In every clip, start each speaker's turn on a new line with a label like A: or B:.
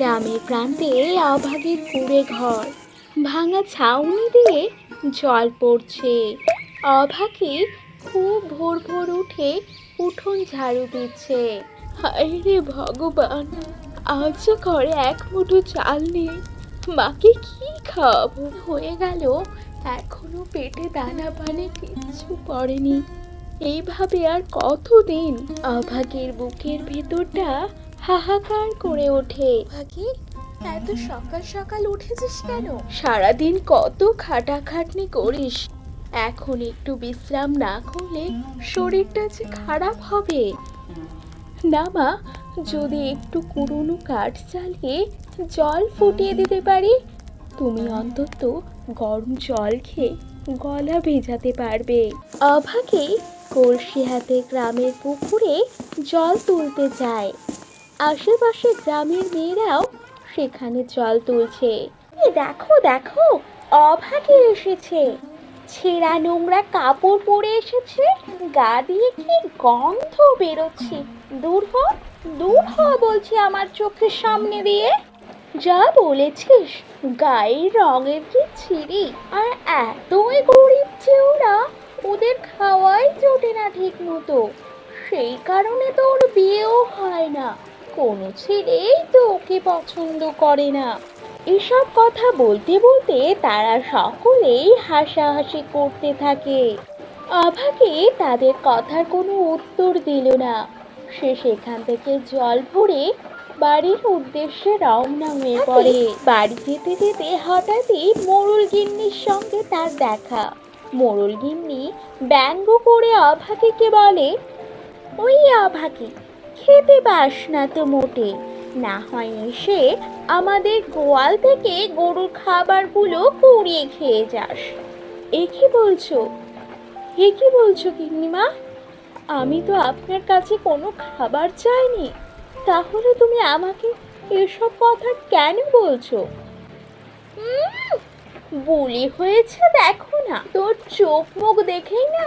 A: গ্রামের প্রান্তে অভাগীর কুড়ে ঘর। ভাঙা ছাউনি দিয়ে জল পড়ছে। অভাগী খুব ভোর ভোর উঠে উঠোন ঝাড়ু দিচ্ছে। হায় রে ভগবান, আজ ঘরে এক মুঠো চাল নেই, মাকে কি খাওয়াবো? হয়ে গেল, এখনও পেটে দানা পানি কিচ্ছু পড়েনি। এইভাবে আর কতদিন অভাগীর বুকের ভেতরটা হাহাকার করে ওঠে। ভাগি এত সকাল সকাল উঠেছিস কেন? সারাদিন কত খাটাখাটনি করিস। এখন একটু বিশ্রাম না করলে শরীরটা যে খারাপ হবে। না মা যদি একটু কুড়ুনো কাঠ চালিয়ে জল ফুটিয়ে দিতে পারি তুমি অন্তত গরম জল খেয়ে গলা ভেজাতে পারবে। অভাগে কলসি হাতে গ্রামের পুকুরে জল তুলতে যায়। আশেপাশে গ্রামের মেয়েরাও সেখানে জল তুলছে। এ দেখো দেখো, অভাগে এসেছে। ছেঁড়া নোংরা কাপড় পরে এসেছে, গা দিয়ে কি গন্ধ বেরোচ্ছে। দূর হ দূর হ বলছি আমার চোখের সামনে দিয়ে। যা বলেছিস, গায়ের রঙের কি ছিঁড়ি আর এতই গরিব যে ওরা ওদের খাওয়াই জোটে না ঠিক মতো। সেই কারণে তো ওর বিয়েও হয় না। কোনো ছেলেই তো ওকে পছন্দ করে না। এসব কথা বলতে বলতে তারা সকলেই হাসাহাসি করতে থাকে। অভাগে তাদের কথার কোনো উত্তর দিল না। সে সেখান থেকে জল ভরে বাড়ির উদ্দেশ্যে রওনা হয়ে পড়ে। বাড়ি যেতে যেতে হঠাৎই মোড়ল গিন্নির সঙ্গে তার দেখা। মোড়ল গিন্নি ব্যঙ্গ করে অভাগীকে বলে ওই অভাগী খেতে পাস না তো মোটে। না হয় এসে আমাদের গোয়াল থেকে গরুর খাবারগুলো কুড়িয়ে খেয়ে যাস। এ কি বলছো? এ কি বলছো গিন্নিমা? আমি তো আপনার কাছে কোনো খাবার চাইনি। তাহলে তুমি আমাকে এসব কথা কেন বলছো? বলি হয়েছে দেখো না। তোর চোখ মুখ দেখেই না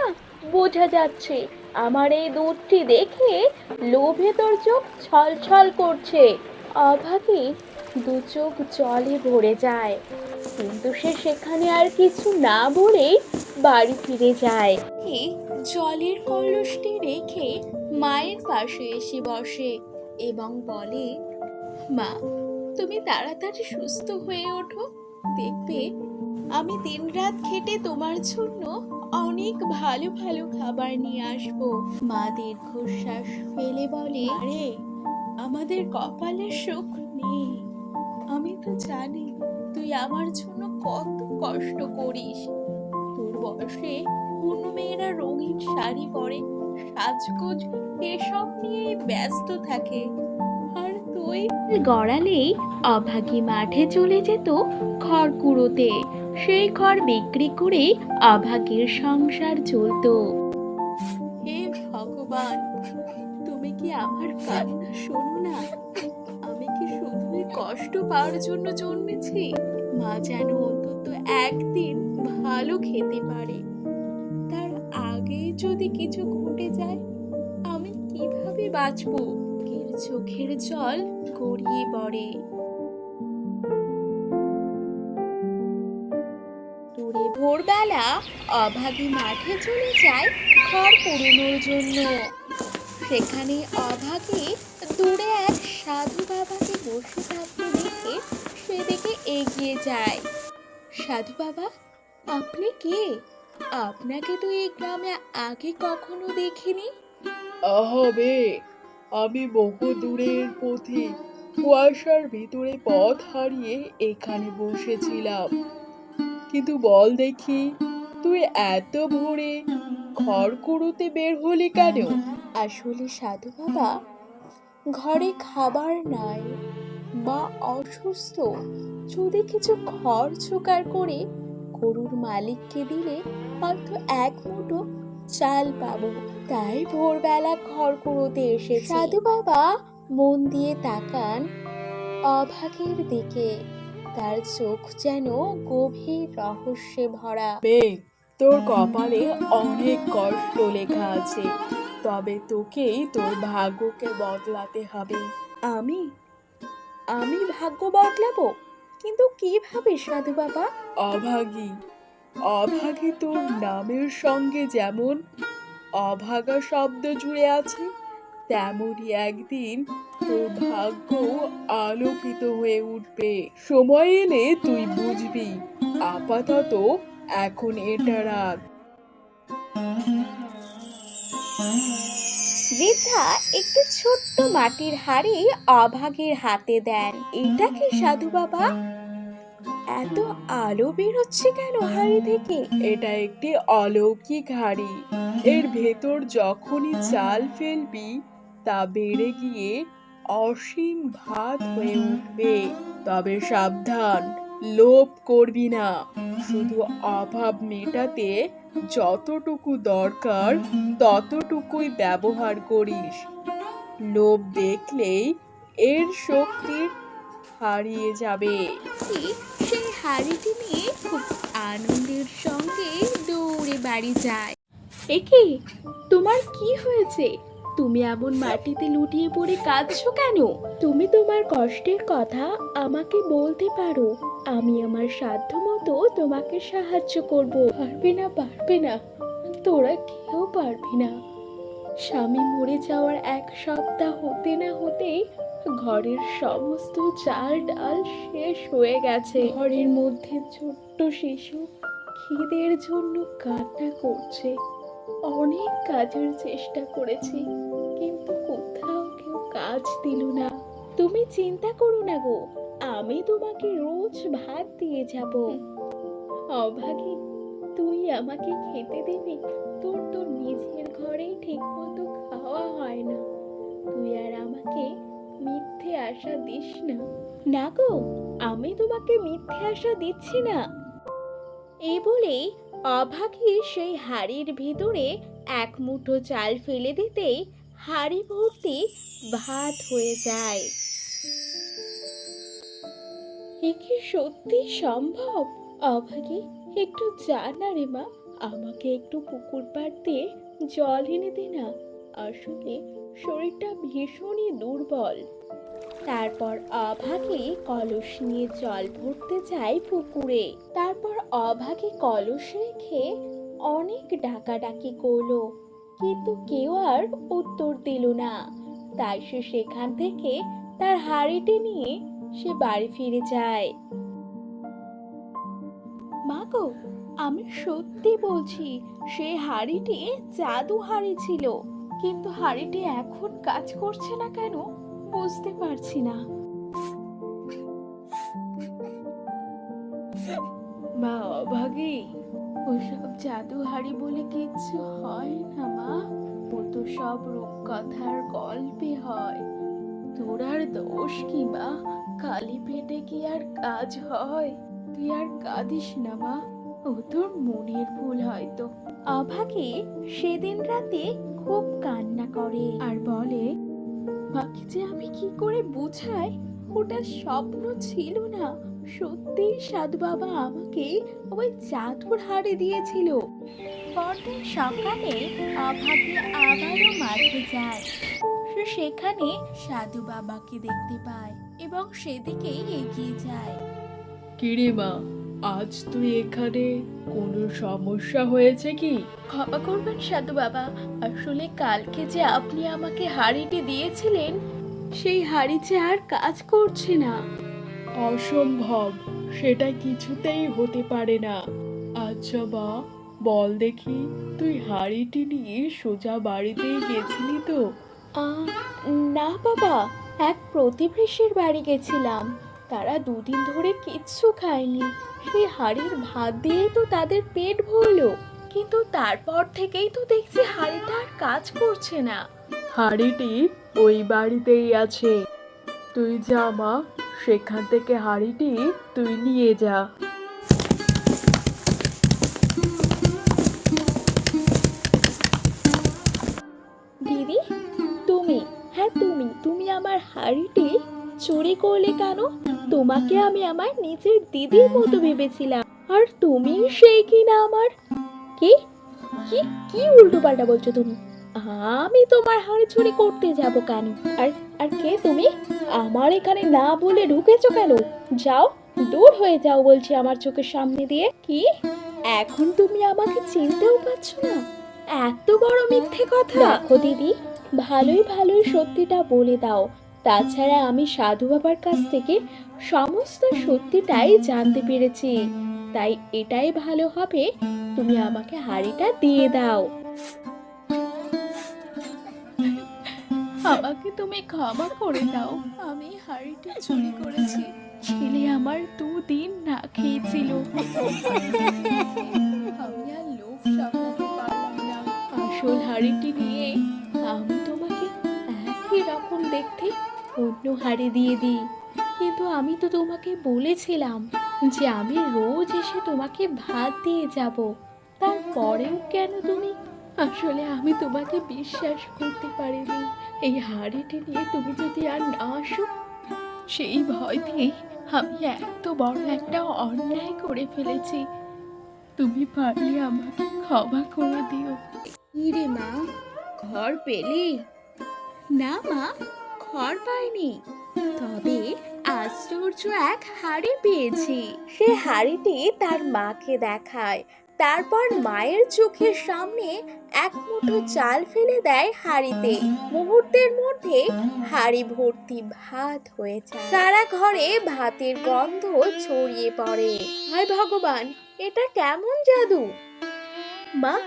A: বোঝা যাচ্ছে। আমার এই দুধটি দেখে লোভে তোর চোখ ছলছল করছে। অভাগে দু চোখ জলে ভরে যায়। কিন্তু সে সেখানে আর কিছু না বলেই বাড়ি ফিরে যায়। জলের কলসটি রেখে মায়ের পাশে এসে বসে এবং বলে, মা, তুমি তাড়াতাড়ি সুস্থ হয়ে ওঠো। দেখবে, আমি দিনরাত খেটে তোমার জন্য অনেক ভালো ভালো খাবার নিয়ে আসব। মা দীর্ঘশ্বাস ফেলে বলে, আরে, আমাদের কপালে সুখ নেই। আমি তো জানি তুই আমার জন্য কত কষ্ট করিস। তোর বয়সে অন্য মেয়েরা রঙিন শাড়ি পরে, সাজগোজ এসব নিয়ে ব্যস্ত থাকে। আর তুই? গড়ালেই অভাগী মাঠে চলে যেত খড় কুড়োতে। সেই খড় বিক্রি করে অভাগীর সংসার চলতো। হে ভগবান, তুমি কি আমার কান্না শোনো না? আমি কি শুধুই কষ্ট পাওয়ার জন্য জন্মেছি? মা যেন অন্তত একদিন ভালো খেতে পারে। তার আগে যদি কিছু ঘটে যায়, আমি কীভাবে বাঁচবো? চোখের জল গড়িয়ে পড়ে। ভোরবেলা অভাগী মাঠে চলে যায় খড় পুরনোর জন্য। সেখানে অভাগে দূরে এক সাধু বাবাকে বসে থাকতে দেখে সেদিকে এগিয়ে যায়। সাধু বাবা, আপনি কে? আপনাকে তো এই গ্রামে আগে কখনো দেখিনি?
B: হবে আমি বহু দূরের পথে কুয়াশার ভিতরে পথ হারিয়ে এখানে বসেছিলাম। কিন্তু বল দেখি তুই এত ভোরে খড়কুড়োতে বের হলি কেন?
A: আসলে সাধু বাবা ঘরে খাবার নাই মা অসুস্থ যদি কিছু খড় জোগাড় করে গরুর মালিককে দিলে হয়তো এক মুঠো চাল পাবো। তাই ভোরবেলা খড় কুড়োতে এসে সাধু বাবা মন দিয়ে তাকান অভাগের দিকে। তার চোখ যেন গভীর রহস্যে ভরা।
B: তোর কপালে অনেক কষ্ট লেখা আছে। তবে তোকেই তোর ভাগ্যকে বদলাতে হবে।
A: আমি? আমি ভাগ্য বদলাবো? কিন্তু কীভাবে সাধু বাবা?
B: অভাগী। অভাগী তোর নামের সঙ্গে যেমন অভাগা শব্দ জুড়ে আছে তেমনই একদিন তোর ভাগ্য আলোকিত হয়ে উঠবে। সময় এলে তুই বুঝবি। আপাতত এখন এটা রাখ
A: বৃদ্ধা একটু ছোট্ট মাটির হাড়ি অভাগের হাতে দেন। এটা কি সাধু বাবা? এত আলো বেরোচ্ছে কেন হাড়ি থেকে?
B: এটা একটি অলৌকিক হাড়ি। এর ভেতর যখনই চাল ফেলবি তা বেড়ে গিয়ে অসীম ভাত হয়ে উঠবে তবে সাবধান লোভ করবি না। শুধু অভাব মেটাতে যতটুকু দরকার ততটুকুই ব্যবহার করিস। লোভ দেখলেই এর শক্তি হারিয়ে যাবে।
A: কি সেই হাড়িটি নিয়ে খুব আনন্দের সঙ্গে দৌড়ে বাড়ি যায়। একে তোমার কি হয়েছে? তুমি এমন মাটিতে লুটিয়ে পড়ে কাঁদছো কেন? তুমি তোমার কষ্টের কথা আমাকে বলতে পারো। আমি আমার সাধ্য মতো তোমাকে সাহায্য করব। পারবে না পারবে না। তোরা কেউ পারবি না। স্বামী মরে যাওয়ার এক সপ্তাহ হতে না হতেই ঘরের সমস্ত চাল ডাল শেষ হয়ে গেছে। ঘরের মধ্যে ছোট্ট শিশু খিদের জন্য কান্না করছে। অনেক কাজের চেষ্টা করেছি। কাজ দিল না। তুমি চিন্তা করো না গো, আমি তোমাকে রোজ ভাত দিয়ে যাব। অভাগী, তুই আমাকে খেতে দিবি? তোর তো নিজের ঘরেই ঠিক মতো খাওয়া হয় না। তুই আর আমাকে মিথ্যে আশা দিস না। না গো, আমি তোমাকে মিথ্যে আশা দিচ্ছি না। এই বলে অভাগী সেই হাড়ির ভিতরে এক মুঠো চাল ফেলে দিতেই হাড়ি ভর্তি ভাত হয়ে যায়। এ কি সত্যি সম্ভব? অভাগী, একটু জানা রে মা, আমাকে একটু পুকুর পাড় দিয়ে জল এনে দে না। আসলে শরীরটা ভীষণই দুর্বল। তারপর অভাগে কলস নিয়ে জল ভরতে যায় পুকুরে। তারপর অভাগে কলস রেখে অনেক ডাকাডাকি করল। কিন্তু কেউ আর উত্তর দিল না। তাই সে সেখান থেকে তার হাড়িটি নিয়ে সে বাড়ি ফিরে যায়। মা গো, আমি সত্যি বলছি, সে হাড়িটি জাদু হাড়ি ছিল, কিন্তু হাড়িটি এখন কাজ করছে না কেন বুঝতে পারছি না। মা অভাগী ওসব জাদু হাড়ি বলে কিচ্ছু হয় না, মা। ও তো সব রূপকথার গল্পে হয়। তোর আর দোষ কি, মা? কালি পেটে কি আর কাজ হয়? তুই আর কাঁদিস না, মা। ও তোর মনের ভুল হয়তো। অভাগে সেদিন রাতে খুব কান্না করে আর বলে মাকে যে আমি কি করে বুঝাই, ওটা স্বপ্ন ছিল না। সত্যি সাধু বাবা আমাকে ওই জাদুর হাড়ে দিয়েছিল। পরদিন সকালে অভাগে আবারও মাঠে যায়। সে সেখানে সাধু বাবাকে দেখতে পায় এবং সেদিকেই এগিয়ে যায়।
B: কিরে মা আজ তুই এখানে? কোনো সমস্যা হয়েছে কি?
A: ক্ষমা করবেন সাধু বাবা আসলে কালকে যে আপনি আমাকে হাড়িটি দিয়েছিলেন সেই হাড়ি যে আর কাজ করছে না।
B: অসম্ভব। সেটা কিছুতেই হতে পারে না। আচ্ছা বা বল দেখি তুই হাড়িটি নিয়ে সোজা বাড়িতেই গেছিলি তো?
A: না বাবা এক প্রতিবেশীর বাড়ি গেছিলাম। তারা দুদিন ধরে কিচ্ছু খায়নি। সেই হাড়ির ভাত দিয়েই তো তাদের পেট ভরলো। কিন্তু তারপর থেকেই তো দেখছি হাড়িটা আর কাজ করছে না।
B: হাড়িটি ওই বাড়িতেই আছে। তুই যা মা সেখান থেকে হাড়িটি তুই নিয়ে যা।
A: দিদি, তুমি হ্যাঁ তুমি তুমি আমার হাড়িটি চুরি করলে কেন? তোমাকে আমি আমার নিজের দিদির মতো ভেবেছিলাম। আর তুমি সেই কিনা আমার? কি? কি কি উল্টো পাল্টা বলছো তুমি? আমি তোমার হাড়ি চুরি করতে যাব কেন? আর আর কে তুমি? আমার এখানে না বলে ঢুকেছো কেন? যাও, দূর হয়ে যাও বলছি আমার চোখের সামনে দিয়ে। কি? এখন তুমি আমাকে চিনতেও পারছ না। এত বড় মিথ্যে কথা। দেখো দিদি, ভালোই ভালোই সত্যিটা বলে দাও। তাছাড়া আমি সাধু বাবার কাছ থেকে সমস্ত সত্যিটাই জানতে পেরেছি। তাই এটাই ভালো হবে, তুমি আমাকে হাড়িটা দিয়ে দাও।
B: আমাকে তুমি ক্ষমা করে দাও। আমি হাড়িটা চুরি করেছি। ছেলে আমার দুদিন না খেয়েছিল। আমি আর লোভ সামলাতে
A: আসল হাড়িটি নিয়ে আমি তোমাকে একই রকম দেখতে অন্য হাড়ি দিয়ে দিই। কিন্তু আমি তো তোমাকে বলেছিলাম যে আমি রোজ এসে তোমাকে ভাত দিয়ে যাব। তারপরেও কেন তুমি? আসলে আমি তোমাকে বিশ্বাস করতে পারিনি। এই হাড়িটি নিয়ে তুমি যদি আর না আসো
B: সেই ভয়তেই আমি এত বড় একটা অন্যায় করে ফেলেছি। তুমি পারলে আমাকে ক্ষমা করে দিও।
A: ইরে মা? ঘর পেলি? না মা ঘর পাইনি। তবে আশ্চর্য এক হাড়ি পেয়েছি। সে হাড়িটি তার মাকে দেখায়। তারপর মায়ের চোখের সামনে এক মুঠো চাল ফেলে দেয় হাড়িতে। মুহূর্তের মধ্যে হাড়ি ভর্তি ভাত হয়ে যায়। সারা ঘরে ভাতের গন্ধ ছড়িয়ে পড়ে। হায় ভগবান, এটা কেমন জাদু? মা,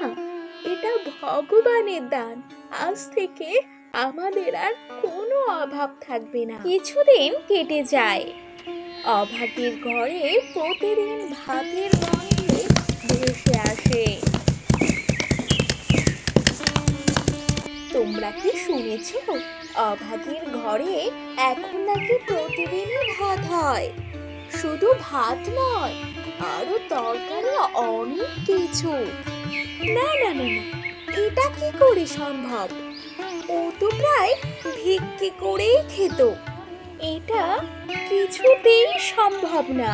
A: এটা ভগবানের দান। আজ থেকে আমাদের আর কোনো অভাব থাকবে না। কিছুদিন কেটে যায়। অভাগীর ঘরে প্রতিদিন ভাতের গন্ধে ভেসে আসে। তোমরা কি শুনেছ? অভাগীর ঘরে এখন নাকি প্রতিদিনই ভাত হয়। শুধু ভাত নয়, আরও তরকারি অনেক কিছু। না না না না, এটা কি করে সম্ভব? ও তো প্রায় ভিক্ষে করেই খেত। এটা কিছুতেই সম্ভব না।